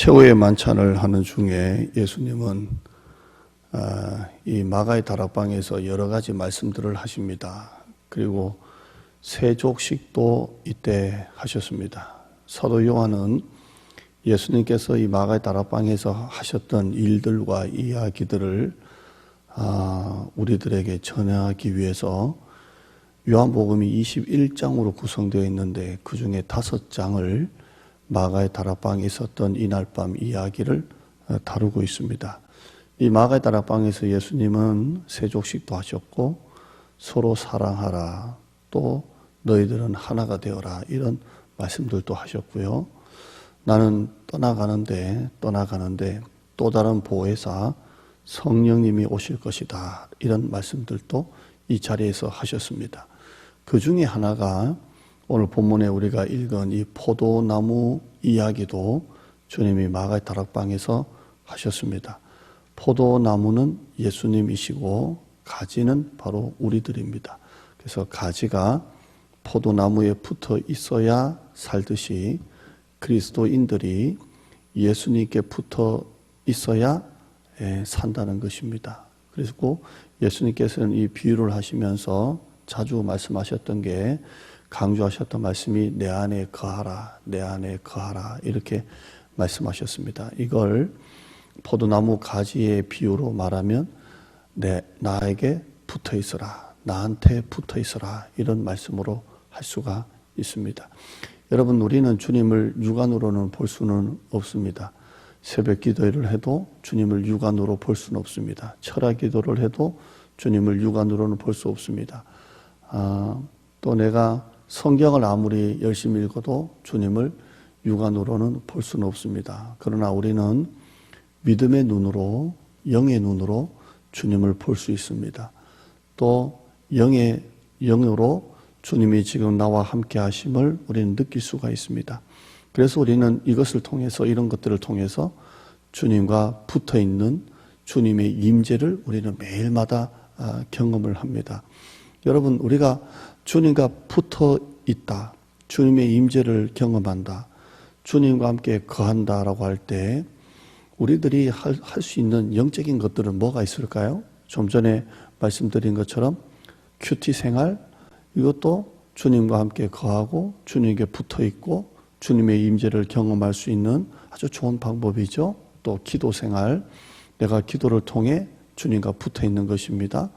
최후의 만찬을 하는 중에 예수님은 아, 이 마가의 다락방에서 여러 가지 말씀들을 하십니다. 그리고 세족식도 이때 하셨습니다. 사도 요한은 예수님께서 이 마가의 다락방에서 하셨던 일들과 이야기들을 아, 우리들에게 전하기 위해서 요한복음이 21장으로 구성되어 있는데 그 중에 다섯 장을 마가의 다락방에 있었던 이날 밤 이야기를 어, 다루고 있습니다. 이 마가의 다락방에서 예수님은 세족식도 하셨고 서로 사랑하라 또 너희들은 하나가 되어라 이런 말씀들도 하셨고요. 나는 떠나가는데 떠나가는데 또 다른 보혜사 성령님이 오실 것이다 이런 말씀들도 이 자리에서 하셨습니다. 그 중에 하나가 오늘 본문에 우리가 읽은 이 포도나무 이야기도 주님이 마가의 다락방에서 하셨습니다. 포도나무는 예수님이시고 가지는 바로 우리들입니다. 그래서 가지가 포도나무에 붙어 있어야 살듯이 그리스도인들이 예수님께 붙어 있어야 예, 산다는 것입니다. 그리고 예수님께서는 이 비유를 하시면서 자주 말씀하셨던 게 강조하셨던 말씀이 내 안에 거하라, 내 안에 거하라 이렇게 말씀하셨습니다. 이걸 포도나무 가지의 비유로 말하면 내 나에게 붙어 있어라, 나한테 붙어 있어라 이런 말씀으로 할 수가 있습니다. 여러분 우리는 주님을 육안으로는 볼 수는 없습니다. 새벽 기도를 해도 주님을 육안으로 볼 수는 없습니다. 철학 기도를 해도 주님을 육안으로는 볼 수 없습니다. 아, 또 내가 성경을 아무리 열심히 읽어도 주님을 육안으로는 볼 수는 없습니다. 그러나 우리는 믿음의 눈으로, 영의 눈으로 주님을 볼 수 있습니다. 또 영의 영으로 주님이 지금 나와 함께 하심을 우리는 느낄 수가 있습니다. 그래서 우리는 이것을 통해서 이런 것들을 통해서 주님과 붙어 있는 주님의 임재를 우리는 매일마다 아, 경험을 합니다. 여러분 우리가 주님과 붙어 있다. 주님의 임재를 경험한다. 주님과 함께 거한다라고 할 때 우리들이 할 수 있는 영적인 것들은 뭐가 있을까요? 좀 전에 말씀드린 것처럼 큐티 생활 이것도 주님과 함께 거하고 주님께 붙어 있고 주님의 임재를 경험할 수 있는 아주 좋은 방법이죠. 또 기도 생활 내가 기도를 통해 주님과 붙어 있는 것입니다.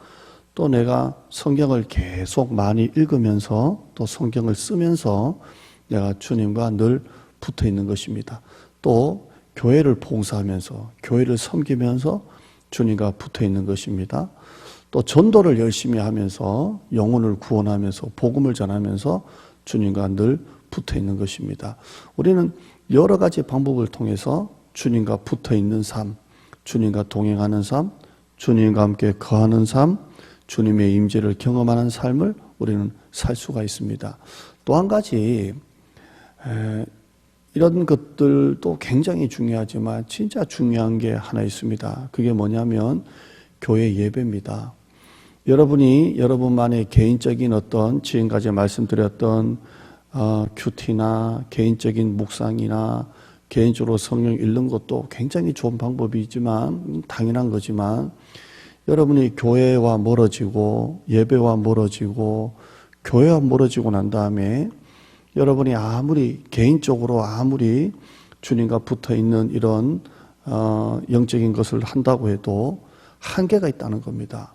또 내가 성경을 계속 많이 읽으면서 또 성경을 쓰면서 내가 주님과 늘 붙어 있는 것입니다. 또 교회를 봉사하면서 교회를 섬기면서 주님과 붙어 있는 것입니다. 또 전도를 열심히 하면서 영혼을 구원하면서 복음을 전하면서 주님과 늘 붙어 있는 것입니다. 우리는 여러 가지 방법을 통해서 주님과 붙어 있는 삶, 주님과 동행하는 삶, 주님과 함께 거하는 삶, 주님의 임재를 경험하는 삶을 우리는 살 수가 있습니다. 또 한 가지 이런 것들도 굉장히 중요하지만 진짜 중요한 게 하나 있습니다. 그게 뭐냐면 교회 예배입니다. 여러분이 여러분만의 개인적인 어떤 지금까지 말씀드렸던 어, 큐티나 개인적인 묵상이나 개인적으로 성령 읽는 것도 굉장히 좋은 방법이지만 당연한 거지만 여러분이 교회와 멀어지고 예배와 멀어지고 교회와 멀어지고 난 다음에 여러분이 아무리 개인적으로 아무리 주님과 붙어 있는 이런 어, 영적인 것을 한다고 해도 한계가 있다는 겁니다.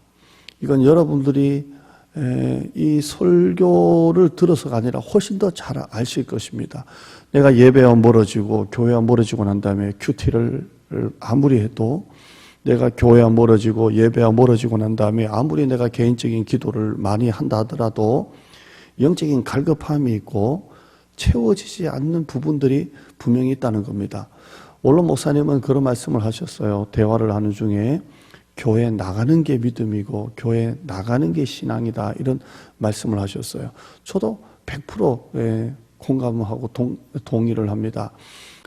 이건 여러분들이 에, 이 설교를 들어서가 아니라 훨씬 더 잘 아실 것입니다. 내가 예배와 멀어지고 교회와 멀어지고 난 다음에 큐티를 아무리 해도 내가 교회와 멀어지고 예배와 멀어지고 난 다음에 아무리 내가 개인적인 기도를 많이 한다 하더라도 영적인 갈급함이 있고 채워지지 않는 부분들이 분명히 있다는 겁니다. 원로 목사님은 그런 말씀을 하셨어요. 대화를 하는 중에 교회 나가는 게 믿음이고 교회 나가는 게 신앙이다 이런 말씀을 하셨어요. 저도 100% 예, 공감하고 동, 동의를 합니다.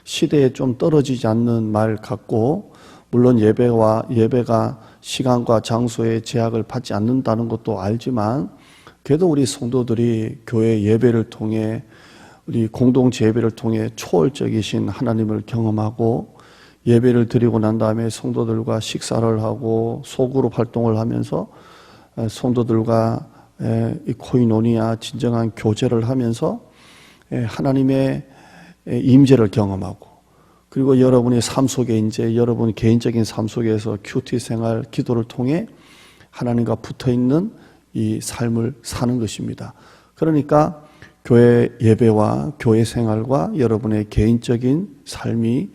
시대에 좀 떨어지지 않는 말 같고 물론 예배와 예배가 시간과 장소의 제약을 받지 않는다는 것도 알지만 그래도 우리 성도들이 교회 예배를 통해 우리 공동체 예배를 통해 초월적이신 하나님을 경험하고 예배를 드리고 난 다음에 성도들과 식사를 하고 소그룹 활동을 하면서 에, 성도들과 코이노니아 진정한 교제를 하면서 에, 하나님의 에, 임재를 경험하고 그리고 여러분의 삶 속에 이제 여러분 개인적인 삶 속에서 큐티 생활 기도를 통해 하나님과 붙어 있는 이 삶을 사는 것입니다. 그러니까 교회 예배와 교회 생활과 여러분의 개인적인 삶이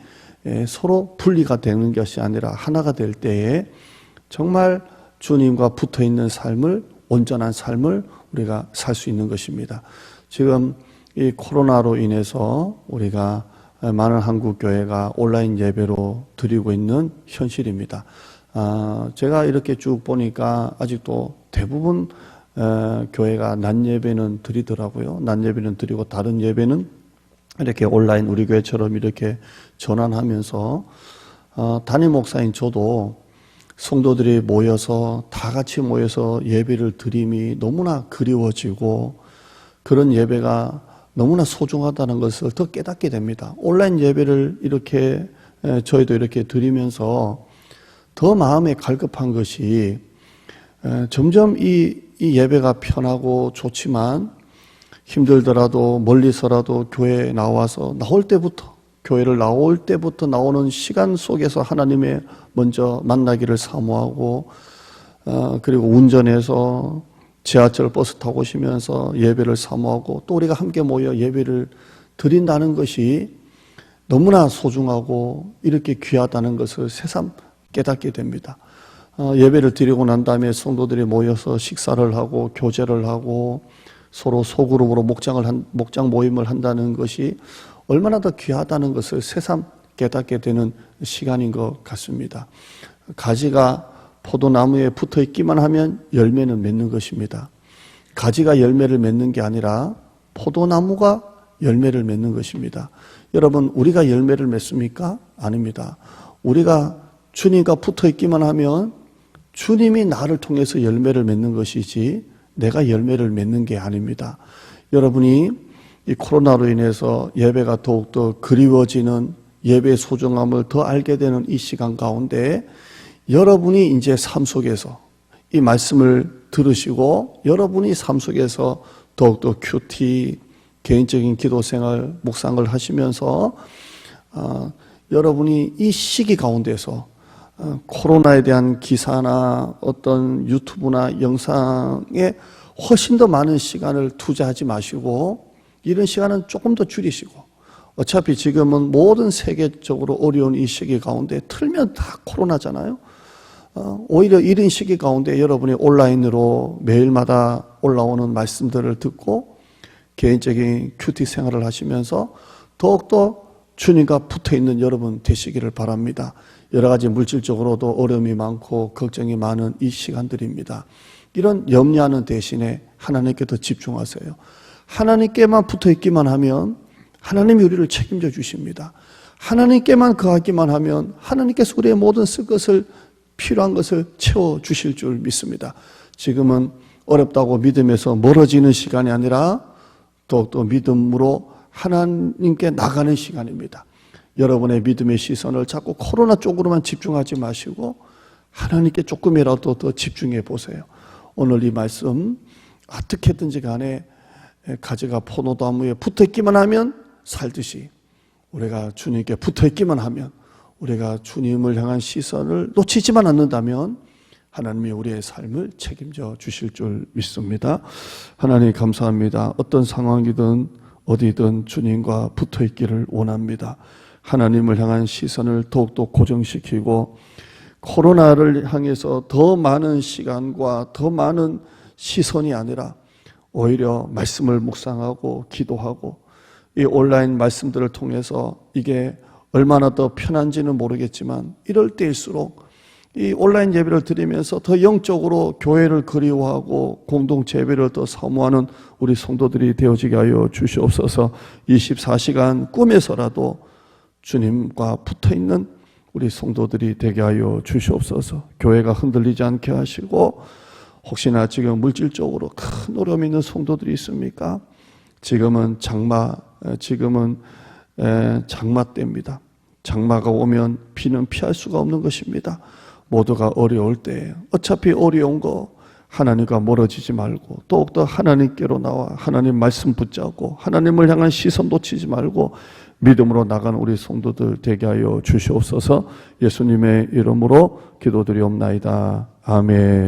에, 서로 분리가 되는 것이 아니라 하나가 될 때에 정말 주님과 붙어 있는 삶을 온전한 삶을 우리가 살 수 있는 것입니다. 지금 이 코로나로 인해서 우리가 많은 한국 교회가 온라인 예배로 드리고 있는 현실입니다. 아, 제가 이렇게 쭉 보니까 아직도 대부분 에, 교회가 낮 예배는 드리더라고요. 낮 예배는 드리고 다른 예배는 이렇게 온라인 우리 교회처럼 이렇게 전환하면서 어, 담임 목사인 저도 성도들이 모여서 다 같이 모여서 예배를 드림이 너무나 그리워지고 그런 예배가 너무나 소중하다는 것을 더 깨닫게 됩니다. 온라인 예배를 이렇게 에, 저희도 이렇게 드리면서 더 마음에 갈급한 것이 에, 점점 이, 이 예배가 편하고 좋지만 힘들더라도 멀리서라도 교회에 나와서 나올 때부터 교회를 나올 때부터 나오는 시간 속에서 하나님의 먼저 만나기를 사모하고 어, 그리고 운전해서 지하철 버스 타고 오시면서 예배를 사모하고 또 우리가 함께 모여 예배를 드린다는 것이 너무나 소중하고 이렇게 귀하다는 것을 새삼 깨닫게 됩니다. 어, 예배를 드리고 난 다음에 성도들이 모여서 식사를 하고 교제를 하고 서로 소그룹으로 목장을 한, 목장 모임을 한다는 것이 얼마나 더 귀하다는 것을 새삼 깨닫게 되는 시간인 것 같습니다. 가지가 포도나무에 붙어 있기만 하면 열매는 맺는 것입니다. 가지가 열매를 맺는 게 아니라 포도나무가 열매를 맺는 것입니다. 여러분, 우리가 열매를 맺습니까? 아닙니다. 우리가 주님과 붙어 있기만 하면 주님이 나를 통해서 열매를 맺는 것이지 내가 열매를 맺는 게 아닙니다. 여러분이 이 코로나로 인해서 예배가 더욱더 그리워지는 예배의 소중함을 더 알게 되는 이 시간 가운데 여러분이 이제 삶 속에서 이 말씀을 들으시고 여러분이 삶 속에서 더욱더 큐티 개인적인 기도 생활 묵상을 하시면서 어, 여러분이 이 시기 가운데서 어, 코로나에 대한 기사나 어떤 유튜브나 영상에 훨씬 더 많은 시간을 투자하지 마시고 이런 시간은 조금 더 줄이시고 어차피 지금은 모든 세계적으로 어려운 이 시기 가운데 틀면 다 코로나잖아요. 어, 오히려 이런 시기 가운데 여러분이 온라인으로 매일마다 올라오는 말씀들을 듣고 개인적인 큐티 생활을 하시면서 더욱더 주님과 붙어 있는 여러분 되시기를 바랍니다. 여러 가지 물질적으로도 어려움이 많고 걱정이 많은 이 시간들입니다. 이런 염려하는 대신에 하나님께 더 집중하세요. 하나님께만 붙어 있기만 하면 하나님이 우리를 책임져 주십니다. 하나님께만 거하기만 하면 하나님께서 우리의 모든 쓸 것을 필요한 것을 채워 주실 줄 믿습니다. 지금은 어렵다고 믿음에서 멀어지는 시간이 아니라 더욱더 믿음으로 하나님께 나가는 시간입니다. 여러분의 믿음의 시선을 자꾸 코로나 쪽으로만 집중하지 마시고 하나님께 조금이라도 더 집중해 보세요. 오늘 이 말씀 어떻게든지 간에 가지가 포도나무에 붙어 있기만 하면 살듯이 우리가 주님께 붙어 있기만 하면 우리가 주님을 향한 시선을 놓치지만 않는다면 하나님이 우리의 삶을 책임져 주실 줄 믿습니다. 하나님 감사합니다. 어떤 상황이든 어디든 주님과 붙어 있기를 원합니다. 하나님을 향한 시선을 더욱더 고정시키고 코로나를 향해서 더 많은 시간과 더 많은 시선이 아니라 오히려 말씀을 묵상하고 기도하고 이 온라인 말씀들을 통해서 이게 얼마나 더 편한지는 모르겠지만 이럴 때일수록 이 온라인 예배를 드리면서 더 영적으로 교회를 그리워하고 공동체 예배를 더 사모하는 우리 성도들이 되어지게 하여 주시옵소서 24시간 꿈에서라도 주님과 붙어 있는 우리 성도들이 되게 하여 주시옵소서 교회가 흔들리지 않게 하시고 혹시나 지금 물질적으로 큰 어려움이 있는 성도들이 있습니까? 지금은 장마 에, 지금은 에, 장마 때입니다. 장마가 오면 비는 피할 수가 없는 것입니다. 모두가 어려울 때 어차피 어려운 거 하나님과 멀어지지 말고 더욱더 하나님께로 나와 하나님 말씀 붙잡고 하나님을 향한 시선 놓치지 말고 믿음으로 나간 우리 성도들 되게 하여 주시옵소서 예수님의 이름으로 기도드리옵나이다. 아멘.